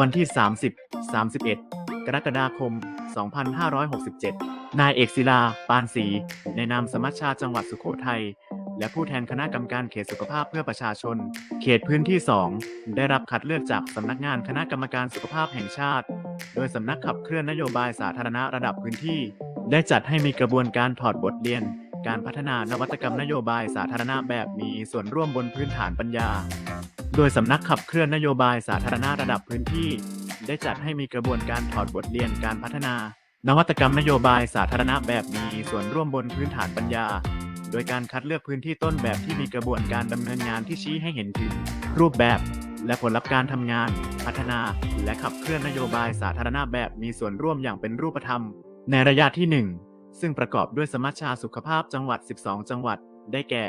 วันที่ 30 31 กรกฎาคม 2567 นายเอกศิลา ปานศรีในนามสมัชชาจังหวัดสุโขทัย และผู้แทนคณะกรรมการเขตสุขภาพเพื่อประชาชน เขตพื้นที่ 2 ได้รับคัดเลือกจากสำนักงานคณะกรรมการสุขภาพแห่งชาติ โดยสำนักขับเคลื่อนนโยบายสาธารณะระดับพื้นที่ ได้จัดให้มีกระบวนการถอดบทเรียน การพัฒนานวัตกรรมนโยบายสาธารณะแบบมีส่วนร่วมบนพื้นฐานปัญญา โดยสำนักขับเคลื่อนนโยบายสาธารณะระดับพื้นที่ ได้จัดให้มีกระบวนการถอดบทเรียนการพัฒนา นวัตกรรมนโยบายสาธารณะแบบมีส่วนร่วมบนพื้นฐานปัญญา โดยการคัดเลือกพื้นที่ต้นแบบที่มีกระบวนการดำเนินงานที่ชี้ให้เห็นถึง รูปแบบ และผลลัพธ์การทำงาน พัฒนา และขับเคลื่อนนโยบายสาธารณะแบบมีส่วนร่วมอย่างเป็นรูปธรรม ในระยะที่ 1 ซึ่งประกอบด้วยสมัชชาสุขภาพจังหวัด 12 จังหวัด ได้แก่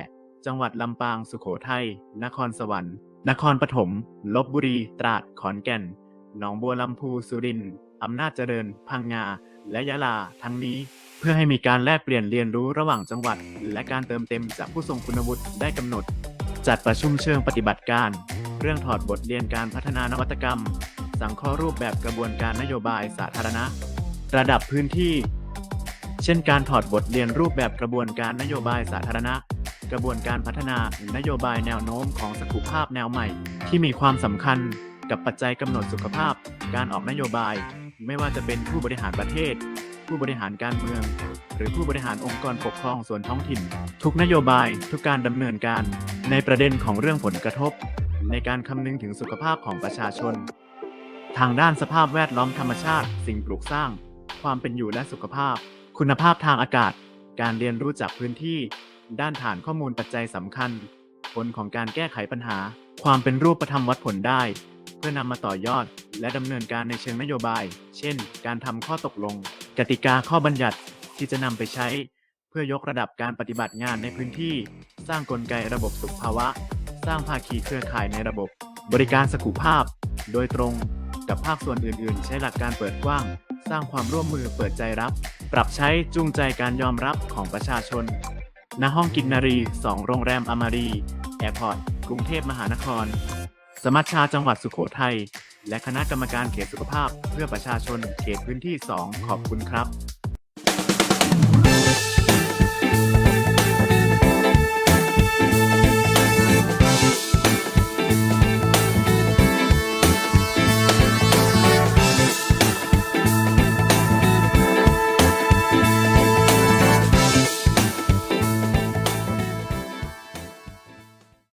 จังหวัดลำปาง สุโขทัย นครสวรรค์ นครปฐม ลบบุรี ตราด ขอนแก่น หนองบัวลำพู สุรินทร์อำนาจเจริญ พังงา และยะลา ทั้งนี้เพื่อให้มีการแลกเปลี่ยนเรียนรู้ระหว่างจังหวัด และการเติมเต็มจากผู้ทรงคุณวุฒิได้กำหนด จัดประชุมเชิงปฏิบัติการ เรื่องถอดบทเรียนการพัฒนานวัตกรรม สังเคราะห์รูปแบบกระบวนการนโยบายสาธารณะ ระดับพื้นที่ เช่นการถอดบทเรียนรูปแบบกระบวนการนโยบายสาธารณะ กระบวนการพัฒนานโยบายแนวโน้มของสังคภาพแนวใหม่ ที่มีความสำคัญกับปัจจัยกำหนดสุขภาพ การออกนโยบาย ไม่ว่าจะเป็นผู้บริหารประเทศ ผู้บริหารการเมือง หรือผู้บริหารองค์กรปกครองส่วนท้องถิ่น ทุกนโยบายทุกการดำเนินการ ในประเด็นของเรื่องผลกระทบ ในการคำนึงถึงสุขภาพของประชาชน ทางด้านสภาพแวดล้อมธรรมชาติ สิ่งปลูกสร้าง ความเป็นอยู่และสุขภาพ คุณภาพทางอากาศ การเรียนรู้จากพื้นที่ ด้านฐานข้อมูลปัจจัยสำคัญ ผลของการแก้ไขปัญหา ความเป็นรูปธรรมวัดผลได้ เพื่อนำมาต่อยอด และดำเนินการในเชิงนโยบาย เช่น การทำข้อตกลง กติกาข้อบัญญัติที่จะนำไปใช้ เพื่อยกระดับการปฏิบัติงานในพื้นที่ สร้างกลไกระบบสุขภาวะ สร้างภาคีเครือข่ายในระบบ บริการสกุภาพ โดยตรงกับภาคส่วนอื่น ๆ ใช้หลักการเปิดกว้าง สร้างความร่วมมือเปิดใจรับปรับใช้จูงใจการยอมรับของประชาชน ณ ห้องกินนารี 2 โรงแรมอมารี แอร์พอร์ต กรุงเทพมหานคร สมัชชาจังหวัดสุขโขทัย และคณะกรรมการเขตสุขภาพเพื่อประชาชนเขตพื้นที่ 2 ขอบคุณครับ